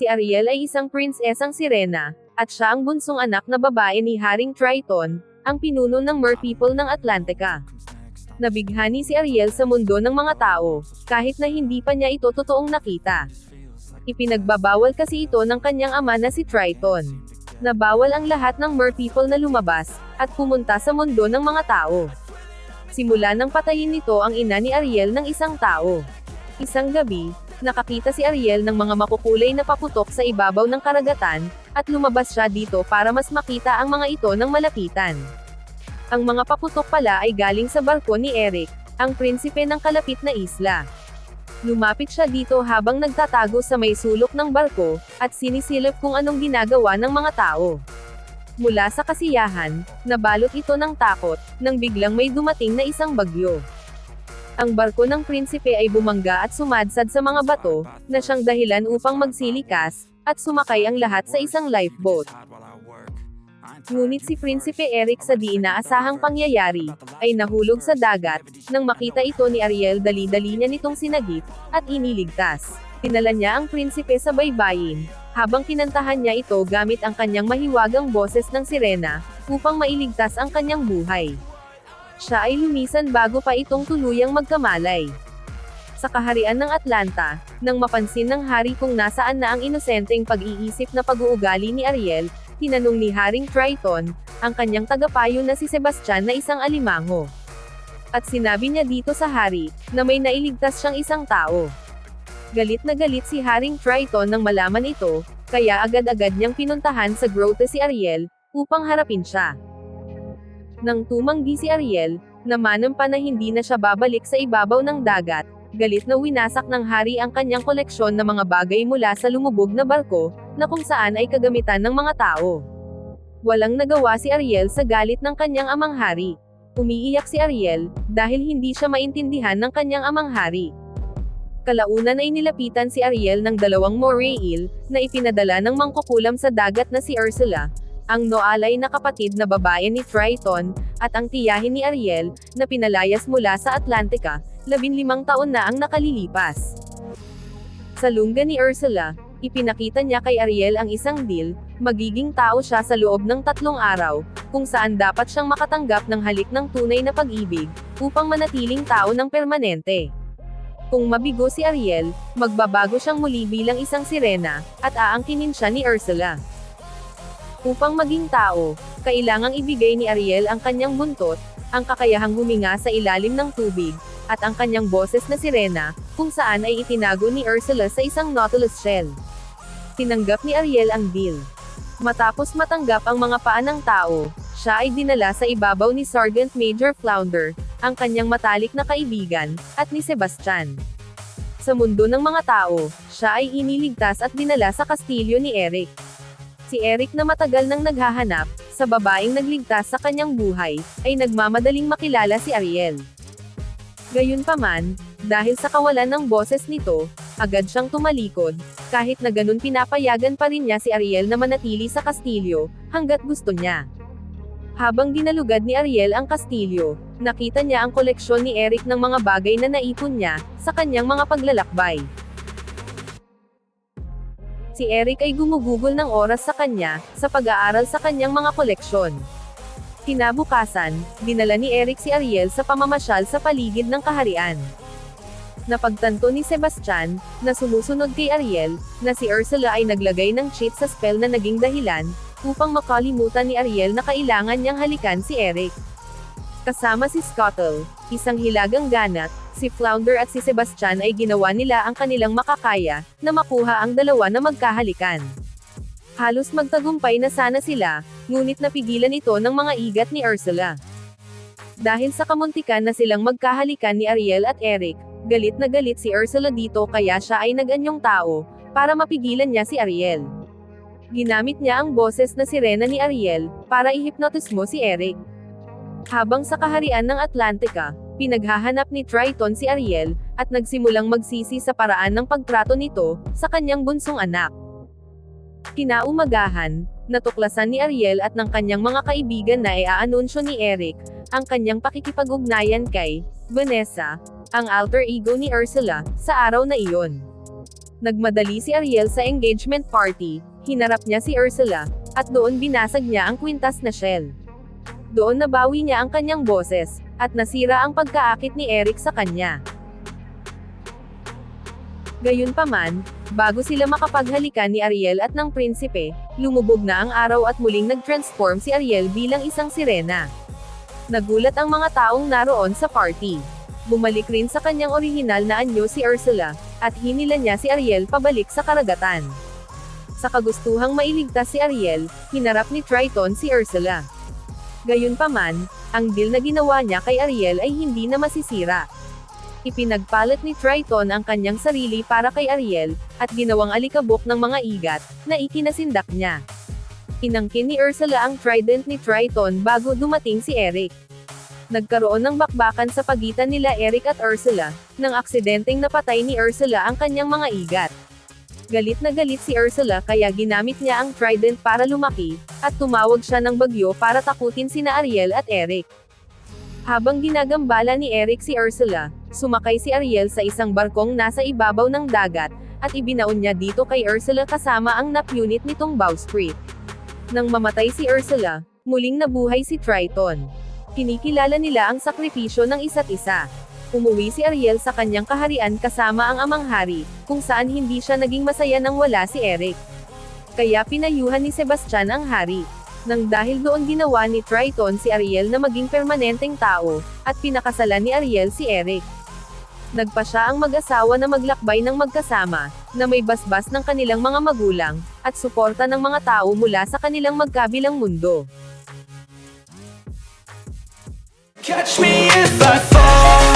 Si Ariel ay isang prinsesang sirena, at siya ang bunsong anak na babae ni Haring Triton, ang pinuno ng Mer People ng Atlantica. Nabighani si Ariel sa mundo ng mga tao, kahit na hindi pa niya ito totoong nakita. Ipinagbabawal kasi ito ng kanyang ama na si Triton. Nabawal ang lahat ng Mer People na lumabas, at pumunta sa mundo ng mga tao. Simula nang patayin nito ang ina ni Ariel ng isang tao. Isang gabi, nakakita si Ariel ng mga makukulay na paputok sa ibabaw ng karagatan, at lumabas siya dito para mas makita ang mga ito ng malapitan. Ang mga paputok pala ay galing sa barko ni Eric, ang prinsipe ng kalapit na isla. Lumapit siya dito habang nagtatago sa may sulok ng barko, at sinisilip kung anong ginagawa ng mga tao. Mula sa kasiyahan, nabalot ito ng takot, nang biglang may dumating na isang bagyo. Ang barko ng prinsipe ay bumangga at sumadsad sa mga bato, na siyang dahilan upang magsilikas, at sumakay ang lahat sa isang lifeboat. Ngunit si Prinsipe Eric sa di inaasahang pangyayari, ay nahulog sa dagat, nang makita ito ni Ariel dali-dali niya nitong sinagip, at iniligtas. Pinala niya ang prinsipe sa baybayin, habang kinantahan niya ito gamit ang kanyang mahiwagang boses ng sirena, upang mailigtas ang kanyang buhay. Siya ay lumisan bago pa itong tuluyang magkamalay. Sa kaharian ng Atlanta, nang mapansin ng hari kung nasaan na ang inosenteng pag-iisip na pag-uugali ni Ariel, tinanong ni Haring Triton, ang kanyang tagapayo na si Sebastian na isang alimango. At sinabi niya dito sa hari, na may nailigtas siyang isang tao. Galit na galit si Haring Triton nang malaman ito, kaya agad-agad niyang pinuntahan sa grote si Ariel, upang harapin siya. Nang tumanggi si Ariel, namanampa na hindi na siya babalik sa ibabaw ng dagat, galit na winasak ng hari ang kanyang koleksyon ng mga bagay mula sa lumubog na barko, na kung saan ay kagamitan ng mga tao. Walang nagawa si Ariel sa galit ng kanyang amang hari. Umiiyak si Ariel, dahil hindi siya maintindihan ng kanyang amang hari. Kalaunan ay nilapitan si Ariel ng dalawang moray eel, na ipinadala ng mangkukulam sa dagat na si Ursula, ang noalay na kapatid na babae ni Triton, at ang tiyahin ni Ariel, na pinalayas mula sa Atlantica, labinlimang taon na ang nakalilipas. Sa lungga ni Ursula, ipinakita niya kay Ariel ang isang deal, magiging tao siya sa loob ng tatlong araw, kung saan dapat siyang makatanggap ng halik ng tunay na pag-ibig, upang manatiling tao ng permanente. Kung mabigo si Ariel, magbabago siyang muli bilang isang sirena, at aangkinin siya ni Ursula. Upang maging tao, kailangang ibigay ni Ariel ang kanyang buntot, ang kakayahang huminga sa ilalim ng tubig, at ang kanyang boses na sirena, kung saan ay itinago ni Ursula sa isang Nautilus shell. Tinanggap ni Ariel ang deal. Matapos matanggap ang mga paan ng tao, siya ay dinala sa ibabaw ni Sergeant Major Flounder, ang kanyang matalik na kaibigan, at ni Sebastian. Sa mundo ng mga tao, siya ay iniligtas at dinala sa kastilyo ni Eric. Si Eric na matagal nang naghahanap, sa babaeng nagligtas sa kanyang buhay, ay nagmamadaling makilala si Ariel. Gayunpaman, dahil sa kawalan ng boses nito, agad siyang tumalikod, kahit na ganun pinapayagan pa rin niya si Ariel na manatili sa kastilyo, hanggat gusto niya. Habang dinalugad ni Ariel ang kastilyo, nakita niya ang koleksyon ni Eric ng mga bagay na naipon niya, sa kanyang mga paglalakbay. Si Eric ay gumugugol ng oras sa kanya, sa pag-aaral sa kanyang mga koleksyon. Kinabukasan, dinala ni Eric si Ariel sa pamamasyal sa paligid ng kaharian. Napagtanto ni Sebastian, na sumusunod kay Ariel, na si Ursula ay naglagay ng cheat sa spell na naging dahilan, upang makalimutan ni Ariel na kailangan niyang halikan si Eric. Kasama si Scuttle, isang hilagang ganat, si Flounder at si Sebastian ay ginawa nila ang kanilang makakaya, na makuha ang dalawa na magkahalikan. Halos magtagumpay na sana sila, ngunit napigilan ito ng mga igat ni Ursula. Dahil sa kamuntikan na silang magkahalikan ni Ariel at Eric, galit na galit si Ursula dito kaya siya ay naganyong tao, para mapigilan niya si Ariel. Ginamit niya ang boses na sirena ni Ariel, para ihipnotismo si Eric. Habang sa kaharian ng Atlantica, pinaghahanap ni Triton si Ariel, at nagsimulang magsisi sa paraan ng pagtrato nito, sa kanyang bunsong anak. Kinaumagahan, natuklasan ni Ariel at ng kanyang mga kaibigan na iaanunsyo ni Eric, ang kanyang pakikipag-ugnayan kay, Vanessa, ang alter ego ni Ursula, sa araw na iyon. Nagmadali si Ariel sa engagement party, hinarap niya si Ursula, at doon binasag niya ang kwintas na shell. Doon nabawi niya ang kanyang boses, at nasira ang pagkaakit ni Eric sa kanya. Gayunpaman, bago sila makapaghalikan ni Ariel at ng prinsipe, lumubog na ang araw at muling nag-transform si Ariel bilang isang sirena. Nagulat ang mga taong naroon sa party. Bumalik rin sa kanyang orihinal na anyo si Ursula, at hinila niya si Ariel pabalik sa karagatan. Sa kagustuhang mailigtas si Ariel, hinarap ni Triton si Ursula. Gayunpaman, ang deal na ginawa niya kay Ariel ay hindi na masisira. Ipinagpalit ni Triton ang kanyang sarili para kay Ariel, at ginawang alikabok ng mga igat, na ikinasindak niya. Inangkin ni Ursula ang trident ni Triton bago dumating si Eric. Nagkaroon ng bakbakan sa pagitan nila Eric at Ursula, nang aksidenteng napatay ni Ursula ang kanyang mga igat. Galit na galit si Ursula kaya ginamit niya ang trident para lumaki, at tumawag siya ng bagyo para takutin sina Ariel at Eric. Habang ginagambala ni Eric si Ursula, sumakay si Ariel sa isang barkong nasa ibabaw ng dagat, at ibinaon niya dito kay Ursula kasama ang nap unit nitong bowsprit. Nang mamatay si Ursula, muling nabuhay si Triton. Kinikilala nila ang sakripisyo ng isa't isa. Umuwi si Ariel sa kanyang kaharian kasama ang amang hari, kung saan hindi siya naging masaya nang wala si Eric. Kaya pinayuhan ni Sebastian ang hari. Nang dahil doon ginawa ni Triton si Ariel na maging permanenteng tao, at pinakasalan ni Ariel si Eric. Nagpa siya ang mag-asawa na maglakbay ng magkasama, na may basbas ng kanilang mga magulang, at suporta ng mga tao mula sa kanilang magkabilang mundo. Catch me if I